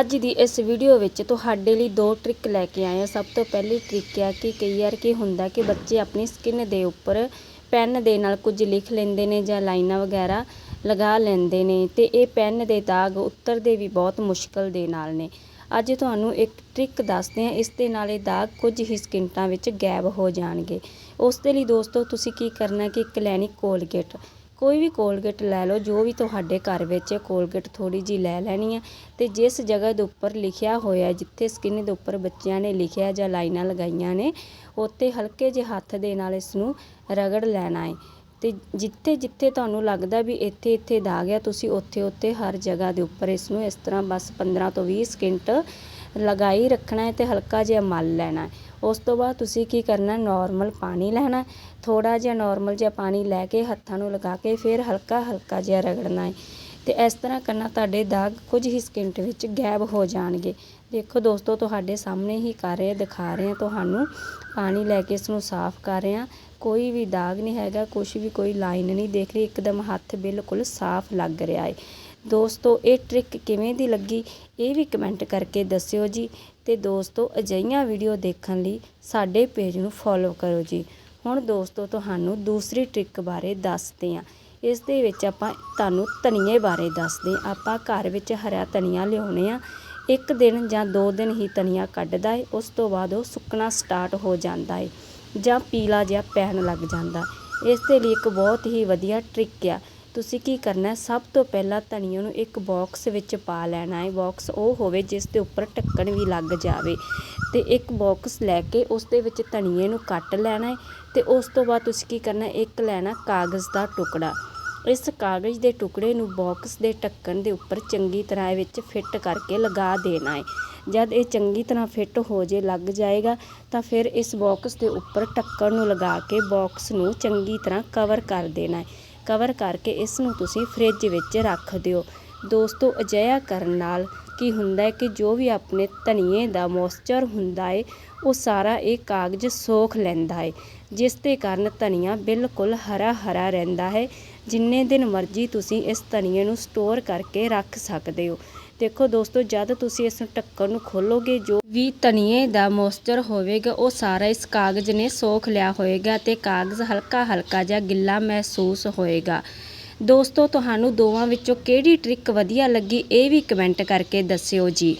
ਅੱਜ ਦੀ ਇਸ ਵੀਡੀਓ ਵਿੱਚ ਤੁਹਾਡੇ ਲਈ ਦੋ ਟ੍ਰਿਕ ਲੈ ਕੇ ਆਏ ਹਾਂ। ਸਭ ਤੋਂ ਪਹਿਲੀ ਟ੍ਰਿਕ ਹੈ ਕਿ ਕਈ ਵਾਰ ਕੀ ਹੁੰਦਾ ਕਿ ਬੱਚੇ ਆਪਣੀ ਸਕਿਨ ਦੇ ਉੱਪਰ ਪੈਨ ਦੇ ਨਾਲ ਕੁਝ ਲਿਖ ਲੈਂਦੇ ਨੇ ਜਾਂ ਲਾਈਨਾਂ ਵਗੈਰਾ ਲਗਾ ਲੈਂਦੇ ਨੇ ਤੇ ਇਹ ਪੈਨ ਦੇ ਦਾਗ ਉਤਰਦੇ ਵੀ ਬਹੁਤ ਮੁਸ਼ਕਲ ਦੇ ਨਾਲ ਨੇ। ਅੱਜ ਤੁਹਾਨੂੰ ਇੱਕ ਟ੍ਰਿਕ ਦੱਸਦੇ ਹਾਂ। ਇਸ ਦੇ ਨਾਲ ਇਹ ਦਾਗ ਕੁਝ ਹੀ ਸਕਿੰਟਾਂ ਵਿੱਚ ਗਾਇਬ ਹੋ ਜਾਣਗੇ। ਉਸ ਦੇ ਲਈ ਦੋਸਤੋ, ਤੁਸੀਂ ਕੀ ਕਰਨਾ ਕਿ ਇੱਕ ਲੈਣੀ ਕੋਲਗੇਟ ਕੋਈ ਵੀ ਕੋਲਗੇਟ ਲੈ ਲਓ, ਜੋ ਵੀ ਤੁਹਾਡੇ ਘਰ ਵਿੱਚ ਕੋਲਗੇਟ ਥੋੜ੍ਹੀ ਜਿਹੀ ਲੈ ਲੈਣੀ ਹੈ। ਅਤੇ ਜਿਸ ਜਗ੍ਹਾ ਦੇ ਉੱਪਰ ਲਿਖਿਆ ਹੋਇਆ ਜਿੱਥੇ ਸਕਿਨ ਦੇ ਉੱਪਰ ਬੱਚਿਆਂ ਨੇ ਲਿਖਿਆ ਜਾਂ ਲਾਈਨਾਂ ਲਗਾਈਆਂ ਨੇ, ਉੱਥੇ ਹਲਕੇ ਜਿਹੇ ਹੱਥ ਦੇ ਨਾਲ ਇਸ ਨੂੰ ਰਗੜ ਲੈਣਾ ਹੈ। ਅਤੇ ਜਿੱਥੇ ਜਿੱਥੇ ਤੁਹਾਨੂੰ ਲੱਗਦਾ ਵੀ ਇੱਥੇ ਇੱਥੇ ਦਾਗ ਹੈ, ਤੁਸੀਂ ਉੱਥੇ ਉੱਥੇ ਹਰ ਜਗ੍ਹਾ ਦੇ ਉੱਪਰ ਇਸ ਨੂੰ ਇਸ ਤਰ੍ਹਾਂ ਬਸ 15 ਤੋਂ 20 ਸਕਿੰਟ ਲਗਾਈ ਰੱਖਣਾ ਹੈ ਤੇ ਹਲਕਾ ਜਿਹਾ ਮਲ ਲੈਣਾ ਉਸ ਤੋਂ ਬਾਅਦ ਤੁਸੀਂ ਕੀ ਕਰਨਾ ਨੋਰਮਲ ਪਾਣੀ ਲੈਣਾ ਥੋੜ੍ਹਾ ਜਿਹਾ ਨੋਰਮਲ ਜਿਹਾ ਪਾਣੀ ਲੈ ਕੇ ਹੱਥਾਂ ਨੂੰ ਲਗਾ ਕੇ ਫਿਰ ਹਲਕਾ ਹਲਕਾ ਜਿਹਾ ਰਗੜਨਾ ਹੈ। ਅਤੇ ਇਸ ਤਰ੍ਹਾਂ ਕਰਨਾ ਤੁਹਾਡੇ ਦਾਗ ਕੁਝ ਹੀ ਸਕਿੰਟ ਵਿੱਚ ਗਾਇਬ ਹੋ ਜਾਣਗੇ। ਦੇਖੋ ਦੋਸਤੋ, ਤੁਹਾਡੇ ਸਾਹਮਣੇ ਹੀ ਕਰ ਰਹੇ, ਦਿਖਾ ਰਹੇ ਹਾਂ ਤੁਹਾਨੂੰ। ਪਾਣੀ ਲੈ ਕੇ ਇਸ ਨੂੰ ਸਾਫ਼ ਕਰ ਰਹੇ ਹਾਂ। ਕੋਈ ਵੀ ਦਾਗ ਨਹੀਂ ਹੈਗਾ ਕੁਝ ਵੀ ਕੋਈ ਲਾਈਨ ਨਹੀਂ ਦੇਖ ਰਹੀ। ਇੱਕਦਮ ਹੱਥ ਬਿਲਕੁਲ ਸਾਫ਼ ਲੱਗ ਰਿਹਾ ਹੈ। ਦੋਸਤੋ, ਇਹ ਟ੍ਰਿਕ ਕਿਵੇਂ ਦੀ ਲੱਗੀ, ਇਹ ਵੀ ਕਮੈਂਟ ਕਰਕੇ ਦੱਸਿਓ ਜੀ। ਤੇ ਦੋਸਤੋ, ਅਜਿਹੀਆਂ ਵੀਡੀਓ ਦੇਖਣ ਲਈ ਸਾਡੇ ਪੇਜ ਨੂੰ ਫੋਲੋ ਕਰੋ ਜੀ। ਹੁਣ ਦੋਸਤੋ, ਤੁਹਾਨੂੰ ਦੂਸਰੀ ਟ੍ਰਿਕ ਬਾਰੇ ਦੱਸਦੇ ਹਾਂ। ਇਸ ਦੇ ਵਿੱਚ ਆਪਾਂ ਤੁਹਾਨੂੰ ਧਨੀਏ ਬਾਰੇ ਦੱਸਦੇ ਆਪਾਂ ਘਰ ਵਿੱਚ ਹਰਾ ਧਨੀਆ ਲਿਆਉਣੇ ਆ। ਇੱਕ ਦਿਨ ਜਾਂ ਦੋ ਦਿਨ ਹੀ ਧਨੀਆ ਕੱਢਦਾ ਹੈ ਉਸ ਤੋਂ ਬਾਅਦ ਉਹ ਸੁੱਕਣਾ ਸਟਾਰਟ ਹੋ ਜਾਂਦਾ ਹੈ ਜਾਂ ਪੀਲਾ ਜਿਹਾ ਪੈਣ ਲੱਗ ਜਾਂਦਾ। ਇਸ ਦੇ ਲਈ ਇੱਕ ਬਹੁਤ ਹੀ ਵਧੀਆ ਟ੍ਰਿਕ ਆ। ਤੁਸੀਂ ਕੀ ਕਰਨਾ ਸਭ ਤੋਂ ਪਹਿਲਾਂ ਧਨੀਏ ਨੂੰ ਇੱਕ ਬਾਕਸ ਵਿੱਚ ਪਾ ਲੈਣਾ ਹੈ। ਬਾਕਸ ਉਹ ਹੋਵੇ ਜਿਸ ਦੇ ਉੱਪਰ ਢੱਕਣ ਵੀ ਲੱਗ ਜਾਵੇ। ਤੇ ਇੱਕ ਬਾਕਸ ਲੈ ਕੇ ਉਸ ਦੇ ਵਿੱਚ ਧਨੀਏ ਨੂੰ ਕੱਟ ਲੈਣਾ ਹੈ ਤੇ ਉਸ ਤੋਂ ਬਾਅਦ ਤੁਸੀਂ ਕੀ ਕਰਨਾ ਇੱਕ ਲੈਣਾ ਕਾਗਜ਼ ਦਾ ਟੁਕੜਾ। ਇਸ ਕਾਗਜ਼ ਦੇ ਟੁਕੜੇ ਨੂੰ ਬਾਕਸ ਦੇ ਢੱਕਣ ਦੇ ਉੱਪਰ ਚੰਗੀ ਤਰ੍ਹਾਂ ਇਹ ਵਿੱਚ ਫਿੱਟ ਕਰਕੇ ਲਗਾ ਦੇਣਾ ਹੈ। ਜਦ ਇਹ ਚੰਗੀ ਤਰ੍ਹਾਂ ਫਿੱਟ ਹੋ ਜੇ ਲੱਗ ਜਾਏਗਾ, ਤਾਂ ਫਿਰ ਇਸ ਬਾਕਸ ਦੇ ਉੱਪਰ ਢੱਕਣ ਨੂੰ ਲਗਾ ਕੇ ਬਾਕਸ ਨੂੰ ਚੰਗੀ ਤਰ੍ਹਾਂ ਕਵਰ ਕਰ ਦੇਣਾ ਹੈ। ਕਵਰ ਕਰਕੇ ਇਸ ਨੂੰ ਤੁਸੀਂ ਫ੍ਰਿਜ ਵਿੱਚ ਰੱਖ ਦਿਓ। ਦੋਸਤੋ, ਅਜਿਹਾ ਕਰਨ ਨਾਲ ਕੀ ਹੁੰਦਾ ਹੈ ਕਿ ਜੋ ਵੀ ਆਪਣੇ ਧਨੀਏ ਦਾ ਮੋਇਸਚਰ ਹੁੰਦਾ ਹੈ ਉਹ ਸਾਰਾ ਇਹ ਕਾਗਜ਼ ਸੋਖ ਲੈਂਦਾ ਹੈ ਜਿਸ ਦੇ ਕਾਰਨ ਧਨੀਆ ਬਿਲਕੁਲ ਹਰਾ ਹਰਾ ਰਹਿੰਦਾ ਹੈ। ਜਿੰਨੇ ਦਿਨ ਮਰਜ਼ੀ ਤੁਸੀਂ ਇਸ ਧਨੀਏ ਨੂੰ ਸਟੋਰ ਕਰਕੇ ਰੱਖ ਸਕਦੇ ਹੋ। ਦੇਖੋ ਦੋਸਤੋ, ਜਦ ਤੁਸੀਂ ਇਸ ਢੱਕਣ ਨੂੰ ਖੋਲੋਗੇ, ਜੋ ਵੀ ਧਨੀਏ ਦਾ ਮੋਇਸਚਰ ਹੋਵੇਗਾ, ਉਹ ਸਾਰਾ ਇਸ ਕਾਗਜ਼ ਨੇ ਸੋਖ ਲਿਆ ਹੋਵੇਗਾ ਤੇ ਕਾਗਜ਼ ਹਲਕਾ ਹਲਕਾ ਜਿਹਾ ਗਿੱਲਾ ਮਹਿਸੂਸ ਹੋਏਗਾ ਦੋਸਤੋ, ਤੁਹਾਨੂੰ ਦੋਵਾਂ ਵਿੱਚੋਂ ਕਿਹੜੀ ਟ੍ਰਿਕ ਵਧੀਆ ਲੱਗੀ, ਇਹ ਵੀ ਕਮੈਂਟ ਕਰਕੇ ਦੱਸਿਓ ਜੀ।